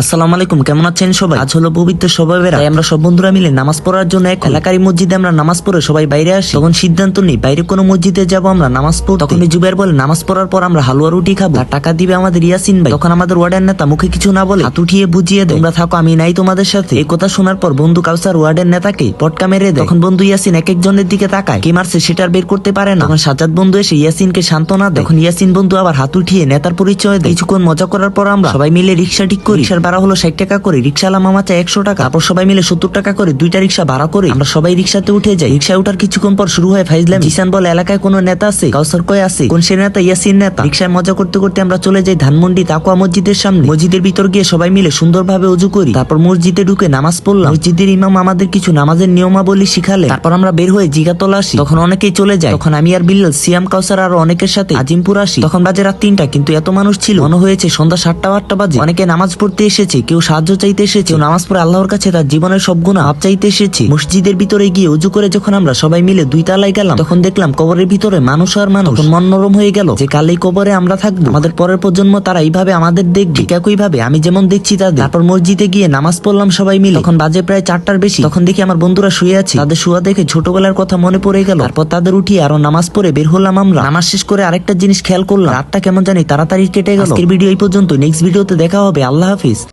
আসসালামু আলাইকুম কেমন আছেন সবাই? আজ হলো পবিত্র সবাইবেরা তাই আমরা সব বন্ধুরা মিলে নামাজ পড়ার জন্য এক এলাকারই মসজিদে আমরা নামাজ পড়ে সবাই বাইরে আসি। তখন সিদ্ধান্ত নেই বাইরে কোনো মসজিদে যাব আমরা নামাজ পড়তে। তখন জুবের বলে নামাজ পড়ার পর আমরা হালুয়া রুটি খাব। আর টাকা দিবে আমাদের ইয়াসিন ভাই। তখন আমাদের ওয়ার্ডের নেতা মুখে কিছু না বলে হাত উঠিয়ে বুঝিয়ে দেয় তোমরা থাকো আমি নাই তোমাদের সাথে। এই কথা শোনার পর বন্ধু কাউসার ওয়ার্ডের নেতাকে পটকা মেরে দেয়। তখন বন্ধু ইয়াসিন এক একজনের দিকে তাকায়। কে মারছে সেটা বের করতে পারে না। তখন সাজাদ বন্ধু এসে ইয়াসিনকে সান্ত্বনা দেয়। তখন ইয়াসিন বন্ধু আবার হাত উঠিয়ে নেতার পরিচয় দেয়। কিছুক্ষণ মজা করার পর আমরা সবাই মিলে রিক্সা ঠিক করি। রিক্সার ভাড়া হলো ষাট টাকা করে, রিক্সাওয়ালা মামা চায় একশো টাকা, তারপর সবাই মিলে সত্তর টাকা করে, দুইটা রিক্সা ভাড়া করে আমরা সবাই রিক্সাতে উঠে যাই। রিক্সায় উঠার কিছুক্ষণ পর শুরু হয় ফাইজলাম। জিসান বলে, এলাকায় কোনো নেতা আছে? কাউসার কয় আছে? কোন সে নেতা? ইয়াসিন নেতা? রিক্সায় মজা করতে করতে আমরা চলে যাই ধানমন্ডি তাকুয়া মসজিদের সামনে। মসজিদের ভিতর গিয়ে সবাই মিলে সুন্দরভাবে উজু করি। তারপর মসজিদে ঢুকে নামাজ পড়লাম। মসজিদের ইমাম আমাদের কিছু নামাজের নিয়মাবলী শিখালে তারপর আমরা বের হয়ে জিগাতলা আসি। তখন অনেকেই চলে যায়। তখন আমি আর বিল্লাল, সিয়াম, কাউসার আর অনেকের সাথে আজিমপুর আসি। তখন বাজে রাত তিনটা, কিন্তু এত মানুষ ছিল। মনে হয়েছে সন্ধ্যা সাতটা আটটা বাজে। অনেকে নামাজ পড়তে এসেছে, কেউ সাহায্য চাইতে এসেছে, কেউ নামাজ পড়ে আল্লাহর কাছে তার জীবনের সব গুণা আপ চাইতে এসেছে। মসজিদের ভিতরে গিয়ে উজু করে যখন আমরা সবাই মিলে দুই তালায় গেলাম, তখন দেখলাম কবরের ভিতরে মানুষ আর মানুষ তখন মন নরম হয়ে গেল যে কাল এই কবরে আমরা থাকব। আমাদের পরের প্রজন্ম তারা এইভাবে আমাদের দেখবে একই ভাবে আমি যেমন দেখছি তাদের। তারপর মসজিদে গিয়ে নামাজ পড়লাম সবাই মিলে, তখন বাজে প্রায় চারটার বেশি। তখন দেখি আমার বন্ধুরা শুয়ে আছে, তাদের শুয়া দেখে ছোটবেলার কথা মনে পড়ে গেল। তারপর তাদের উঠিয়ে আরও নামাজ পড়ে বের হলাম আমরা। নামাজ শেষ করে আরেকটা জিনিস খেয়াল করলাম, রাতটা কেমন জানি তাড়াতাড়ি কেটে গেল। ভিডিও এই পর্যন্ত নেক্সট ভিডিওতে দেখা হবে, আল্লাহ হাফিজ।